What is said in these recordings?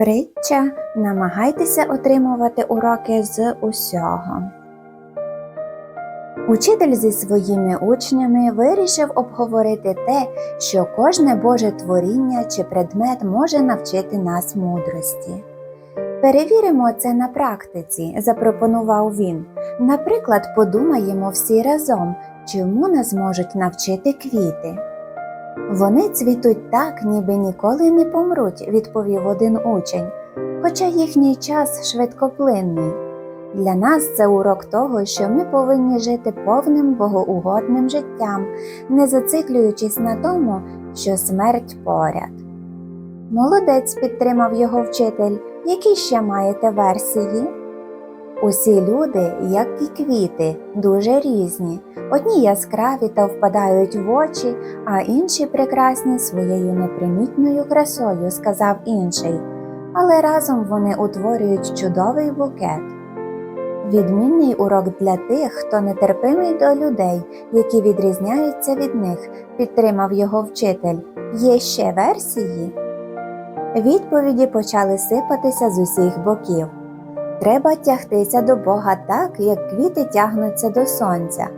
Притча намагайтеся отримувати уроки з усього. Учитель зі своїми учнями вирішив обговорити те, що кожне Боже творіння чи предмет може навчити нас мудрості. Перевіримо це на практиці, запропонував він. Наприклад, подумаємо всі разом, чому нас можуть навчити квіти. Вони цвітуть так, ніби ніколи не помруть, відповів один учень, хоча їхній час швидкоплинний. Для нас це урок того, що ми повинні жити повним богоугодним життям, не зациклюючись на тому, що смерть поряд. Молодець підтримав його вчитель. Які ще маєте версії? Усі люди, як і квіти, дуже різні. Одні яскраві та впадають в очі, а інші прекрасні своєю непримітною красою, сказав інший. Але разом вони утворюють чудовий букет. Відмінний урок для тих, хто нетерпимий до людей, які відрізняються від них, підтримав його вчитель. Є ще версії? Відповіді почали сипатися з усіх боків. Треба тягтися до Бога так, як квіти тягнуться до сонця.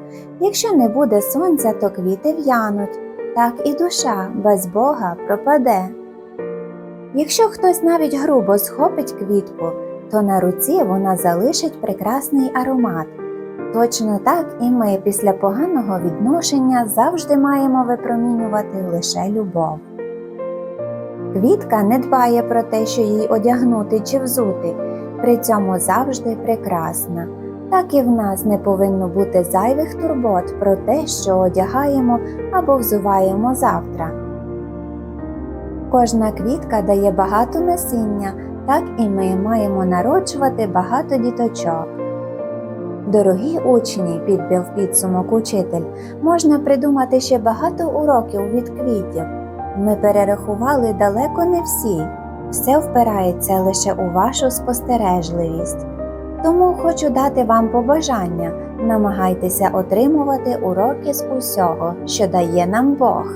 Якщо не буде сонця, то квіти в'януть, так і душа без Бога пропаде. Якщо хтось навіть грубо схопить квітку, то на руці вона залишить прекрасний аромат. Точно так і ми після поганого відношення завжди маємо випромінювати лише любов. Квітка не дбає про те, що їй одягнути чи взути, при цьому завжди прекрасна. Так і в нас не повинно бути зайвих турбот про те, що одягаємо або взуваємо завтра. Кожна квітка дає багато насіння, так і ми маємо народжувати багато діточок. Дорогі учні, підбив підсумок учитель, можна придумати ще багато уроків від квітів. Ми перерахували далеко не всі, все впирається лише у вашу спостережливість. Тому хочу дати вам побажання намагайтеся отримувати уроки з усього, що дає нам Бог.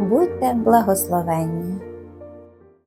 Будьте благословенні!